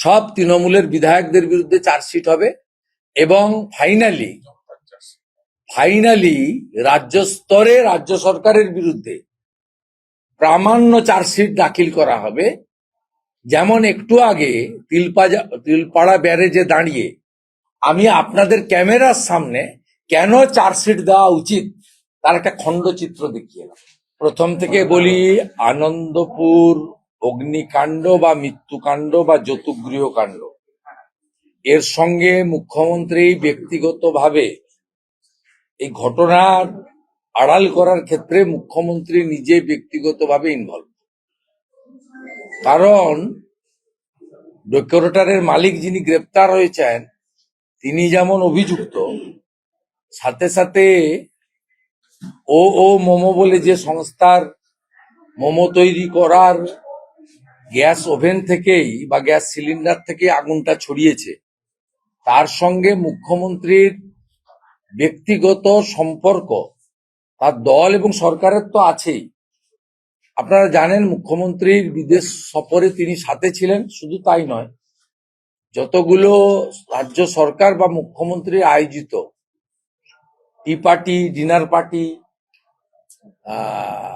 সব তৃণমূলের বিধায়কদের বিরুদ্ধে চার্জশিট হবে এবং ফাইনালি ফাইনালি রাজ্য স্তরে রাজ্য সরকারের বিরুদ্ধে প্রামাণ্য চার্জশিট দাখিল করা হবে। যেমন একটু আগে তিলপাজা, তিলপাড়া ব্যারেজে দাঁড়িয়ে আমি আপনাদের ক্যামেরার সামনে কেন চার্জশিট দেওয়া উচিত তার একটা খণ্ডচিত্র দেখিয়ে প্রথম থেকে বলি, আনন্দপুর অগ্নিকাণ্ড বা মৃত্যুকাণ্ড বা যতুগৃহ কাণ্ড এর সঙ্গে মুখ্যমন্ত্রী ব্যক্তিগতভাবে এই ঘটনার আড়াল করার ক্ষেত্রে মুখ্যমন্ত্রী নিজে ব্যক্তিগতভাবে ইনভলভ কারণ ডেকোরেটারের মালিক যিনি গ্রেপ্তার হয়েছেন, তিনি যেমন অভিযুক্ত, সাথে সাথে ও ও মোমো বলে যে সংস্থার মোমো তৈরি করার গ্যাস ওভেন থেকেই বা গ্যাস সিলিন্ডার থেকে আগুনটা ছড়িয়েছে। তার সঙ্গে মুখ্যমন্ত্রীর ব্যক্তিগত সম্পর্ক, তার দল এবং সরকারের তো আছেই। আপনারা জানেন মুখ্যমন্ত্রীর বিদেশ সফরে তিনি সাথে ছিলেন, শুধু তাই নয়। যতগুলো রাজ্য সরকার বা মুখ্যমন্ত্রী আয়োজিত টি পার্টি ডিনার পার্টি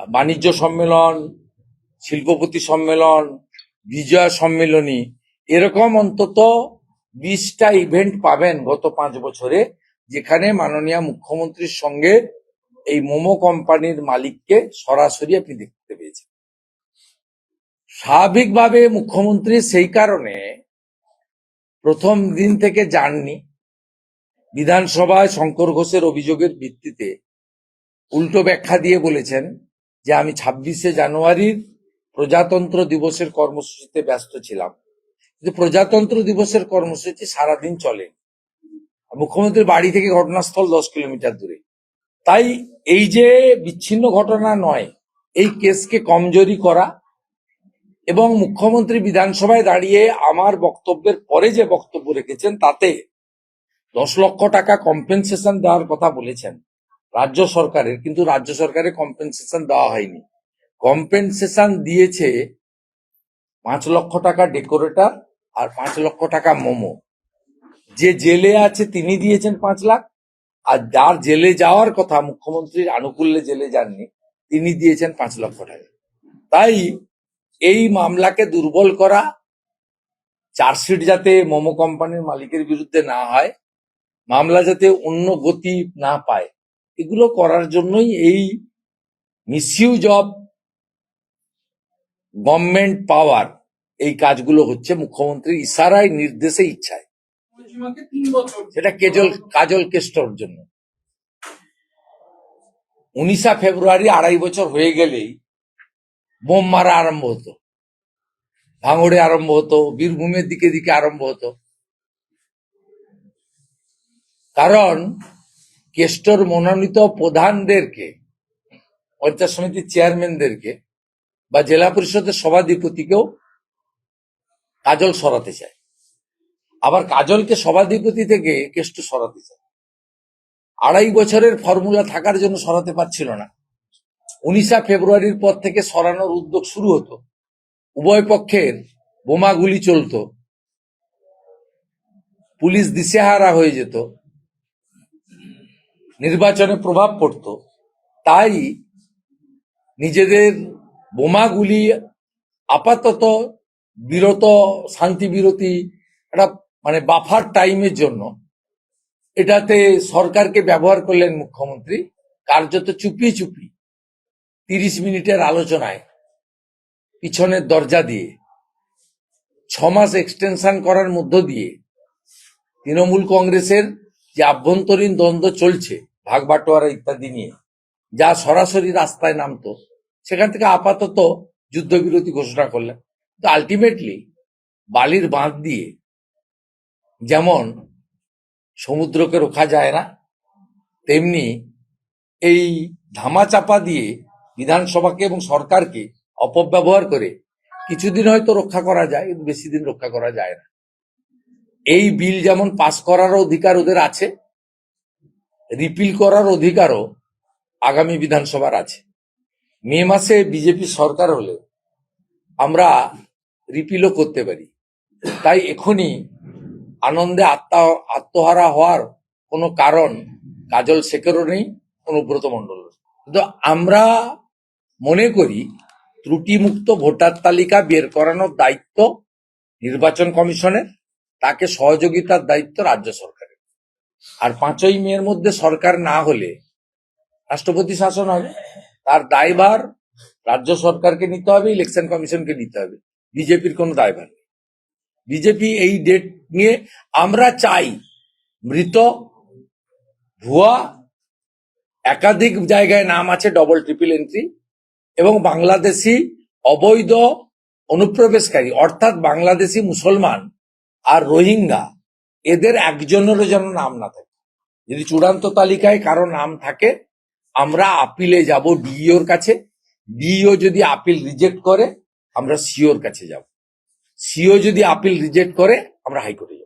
বাণিজ্য সম্মেলন শিল্পপতি সম্মেলন, বিজয় সম্মেলনী, এরকম অন্তত বিশটা ইভেন্ট পাবেন গত পাঁচ বছরে, যেখানে মাননীয় মুখ্যমন্ত্রীর সঙ্গে এই মোমো কোম্পানির মালিককে সরাসরি আপনি দেখতে পেয়েছেন। স্বাভাবিকভাবে মুখ্যমন্ত্রী সেই কারণে প্রথম দিন থেকে যাননি। বিধানসভায় শঙ্কর ঘোষের অভিযোগের ভিত্তিতে উল্টো ব্যাখ্যা দিয়ে বলেছেন যে আমি ছাব্বিশে জানুয়ারির প্রজাতন্ত্র দিবসের কর্মসূচিতে ব্যস্ত ছিলাম। কিন্তু প্রজাতন্ত্র দিবসের কর্মসূচি সারাদিন চলে। মুখ্যমন্ত্রীর বাড়ি থেকে ঘটনাস্থল দশ কিলোমিটার দূরে। তাই এই যে বিচ্ছিন্ন ঘটনা নয়, এই কেসকে কমজোরি করা এবং মুখ্যমন্ত্রী বিধানসভায় দাঁড়িয়ে আমার বক্তব্যের পরে যে বক্তব্য রেখেছেন, তাতে দশ লক্ষ টাকা কম্পেনসেশন দেওয়ার কথা বলেছেন। রাজ্য সরকারের, কিন্তু রাজ্য সরকারের কম্পেনসেশন দেওয়া হয়নি। কম্পেনসেশন দিয়েছে পাঁচ লক্ষ টাকা ডেকোরেটর আর পাঁচ লক্ষ টাকা মোমো। যে জেলে আছে তিনি দিয়েছেন পাঁচ লাখ, আর যার জেলে যাওয়ার কথা মুখ্যমন্ত্রীর আনুকূল্যে জেলে যাননি, তিনি দিয়েছেন পাঁচ লক্ষ টাকা। তাই এই মামলাকে দুর্বল করা, চার্জশিট যাতে মোমো কোম্পানির মালিকের বিরুদ্ধে না হয়, মামলা যাতে অন্য গতি না পায়, এগুলো করার জন্যই এই মিসইউজ অফ গভর্নমেন্ট পাওয়ার এই কাজগুলো হচ্ছে মুখ্যমন্ত্রীর ইশারায় নির্দেশে ইচ্ছায়। সেটা কেজল কাজল কেষ্টর জন্য। উনিশা ফেব্রুয়ারি আড়াই বছর হয়ে গেলেই বোম মারা আরম্ভ হতো। ভাঙড়ে আরম্ভ হতো বীরভূমের দিকে দিকে আরম্ভ হতো। কারণ কেষ্টর মনোনীত প্রধানদেরকে পঞ্চায়েত সমিতির চেয়ারম্যানদেরকে বা জেলা পরিষদের সভাধিপতিকেও কাজল সরাতে চায়। আবার কাজলকে সভাধিপতি থেকে কেষ্ট সরাতে চায়। আড়াই বছরের ফর্মুলা থাকার জন্য সরাতে পারছিল না। উনিশা ফেব্রুয়ারির পর থেকে সরানোর উদ্যোগ শুরু হতো। উভয় পক্ষের বোমাগুলি চলতো। পুলিশ দিশেহারা হয়ে যেত। নির্বাচনে প্রভাব পড়তো। তাই নিজেদের বোমাগুলি আপাতত বিরত শান্তি বিরতি একটা মানে বাফার টাইমের জন্য এটাতে সরকারকে ব্যবহার করলেন মুখ্যমন্ত্রী, কার্যত চুপি চুপি তিরিশ মিনিটের আলোচনায়, পিছনের দরজা দিয়ে ছ মাস এক্সটেনশন করার মধ্য দিয়ে তৃণমূল কংগ্রেসের যে আভ্যন্তরীণ দ্বন্দ্ব চলছে, ভাগ বাটোয়ারা ইত্যাদি নিয়ে, যা সরাসরি রাস্তায় নামতো সেখান থেকে আপাতত যুদ্ধবিরতি ঘোষণা করলেন। তো আলটিমেটলি বালির বাঁধ দিয়ে যেমন সমুদ্রকে রোখা যায় না, তেমনি এই ধামাচাপা দিয়ে বিধানসভাকে এবং সরকারকে অপব্যবহার করে কিছুদিন হয়তো রক্ষা করা যায়, কিন্তু বেশি দিন রক্ষা করা যায় না। এই বিল যেমন পাশ করার অধিকার ওদের আছে, রিপিল করার অধিকারও আগামী বিধানসভার আছে। মে মাসে বিজেপি সরকার হলে আমরা রিপিলও করতে পারি। তাই এখনই আনন্দে আত্মা, আত্মহারা হওয়ার কোনো কারণ কাজল শেখেরও নেই অনুব্রত মণ্ডল কিন্তু আমরা মনে করি ত্রুটিমুক্ত ভোটার তালিকা বের করানোর দায়িত্ব নির্বাচন কমিশনের, তাকে সহযোগিতার দায়িত্ব রাজ্য সরকারের। আর পাঁচই মেয়ের মধ্যে সরকার না হলে রাষ্ট্রপতি শাসন হবে? তার দায়ভার রাজ্য সরকারকে নিতে হবে ইলেকশন কমিশনকে নিতে হবে। বিজেপির কোনো দায়ভার নেই। বিজেপি এই ডেট নিয়ে আমরা চাই মৃত, ভুয়া, একাধিক জায়গায় নাম আছে ডবল ট্রিপল এন্ট্রি এবং বাংলাদেশি অবৈধ অনুপ্রবেশকারী, অর্থাৎ বাংলাদেশি মুসলমান আর রোহিঙ্গা, এদের একজনেরও যেন নাম না থাকে। যদি চূড়ান্ত তালিকায় কারও নাম থাকে আমরা আপিলে যাব ডিইওর কাছে। ডিও যদি আপিল রিজেক্ট করে, আমরা সিওর কাছে যাব। সিও যদি আপিল রিজেক্ট করে, আমরা হাইকোর্টে যাব।